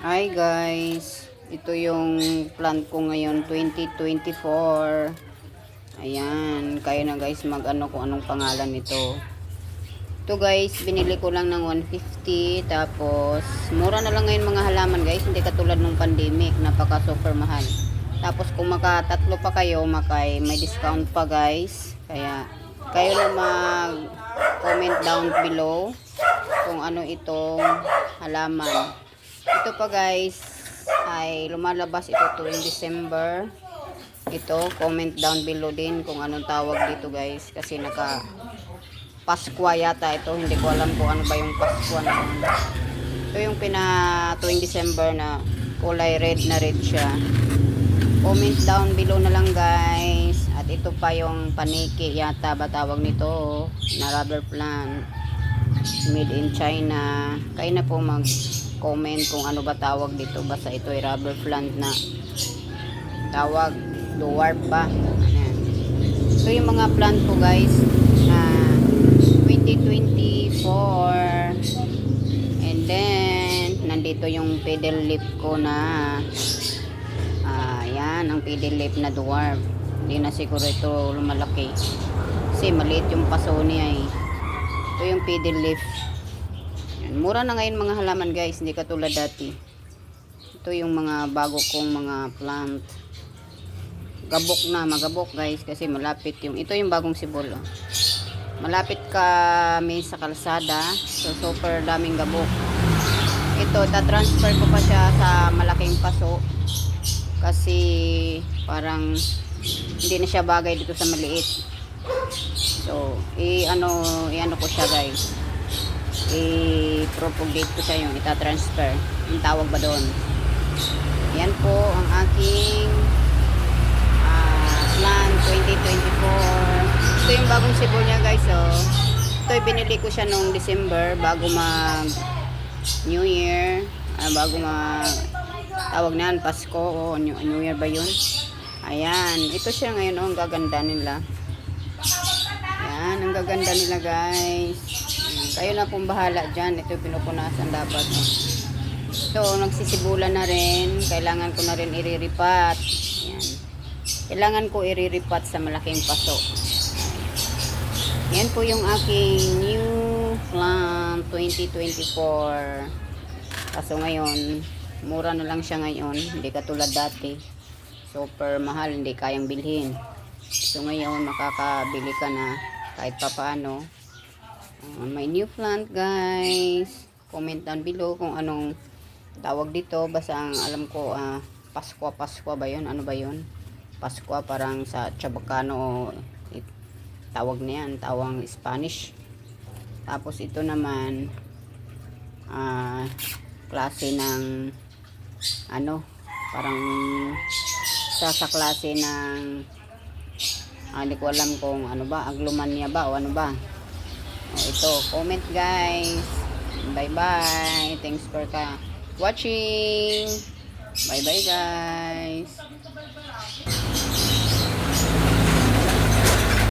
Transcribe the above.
Hi guys, ito yung plant ko ngayon 2024. Ayan, kayo na guys mag ano kung anong pangalan nito. Ito guys, binili ko lang ng 150 tapos mura na lang ngayon mga halaman guys, hindi katulad nung pandemic, napaka super mahal. Tapos kung makatatlo pa kayo, makay may discount pa guys. Kaya kayo na mag comment down below kung ano itong halaman. Ito pa guys ay lumalabas ito tuwing December. Ito, comment down below din kung anong tawag dito guys kasi naka Paskwa yata ito. Hindi ko alam kung ano ba yung Paskwa na. Ito yung pina tuwing December na kulay red na red siya. Comment down below na lang guys. At ito pa yung paniki yata ba tawag nito na rubber plant. Made in China. Kayo na po mag comment kung ano ba tawag dito. Basta ito ay rubber plant na tawag dwarf ba. Ayan. Ito yung mga plant ko guys na 2024 and then nandito yung pedal lip ko na yan ang pedal lip na dwarf hindi na siguro ito lumalaki kasi maliit yung paso niya eh ito yung pedal lip yan. mura na ngayon mga halaman guys. Hindi katulad dati. Ito yung mga bago kong mga plant. Gabok na magabok guys kasi malapit yung ito yung bagong sibol oh. malapit kami sa kalsada. So super daming gabok. Ito ta-transfer ko pa siya sa malaking paso. Kasi parang hindi na siya bagay dito sa maliit so i ano i ano ko siya guys. I propagate ko siya yung ita-transfer. Yung tawag ba doon? Yan po ang aking ah, plan 2024 ito yung bagong sibol niya guys oh. ito binili ko siya nung December bago mag New Year. Ah, bago mag tawag na Pasko o New, New Year ba yun? Ayan. Ito siya ngayon oh, ang gaganda nila ayan ang gaganda nila guys. Kayo na pong bahala dyan. Ito pinupunasan dapat. Ito nagsisibulan na rin. Kailangan ko na rin iriripat. Ayan kailangan ko iriripat sa malaking paso. Yan po yung aking new plant 2024 kaso ngayon mura na lang siya ngayon. Hindi katulad dati. Super mahal hindi kayang bilhin. So ngayon makakabili ka na kahit pa paano Uh, may new plant guys. Comment down below kung anong tawag dito. Basta ang alam ko ah, Paskwa Paskwa ba yun? Ano ba yun? Paskwa parang sa Chabacano it, tawag na yan tawang Spanish. Tapos ito naman ah klase ng ano parang sa sa klase ng ah, hindi ko alam kung ano ba aglumania ba o ano ba. O, ito comment guys. Bye bye thanks for watching. Bye bye guys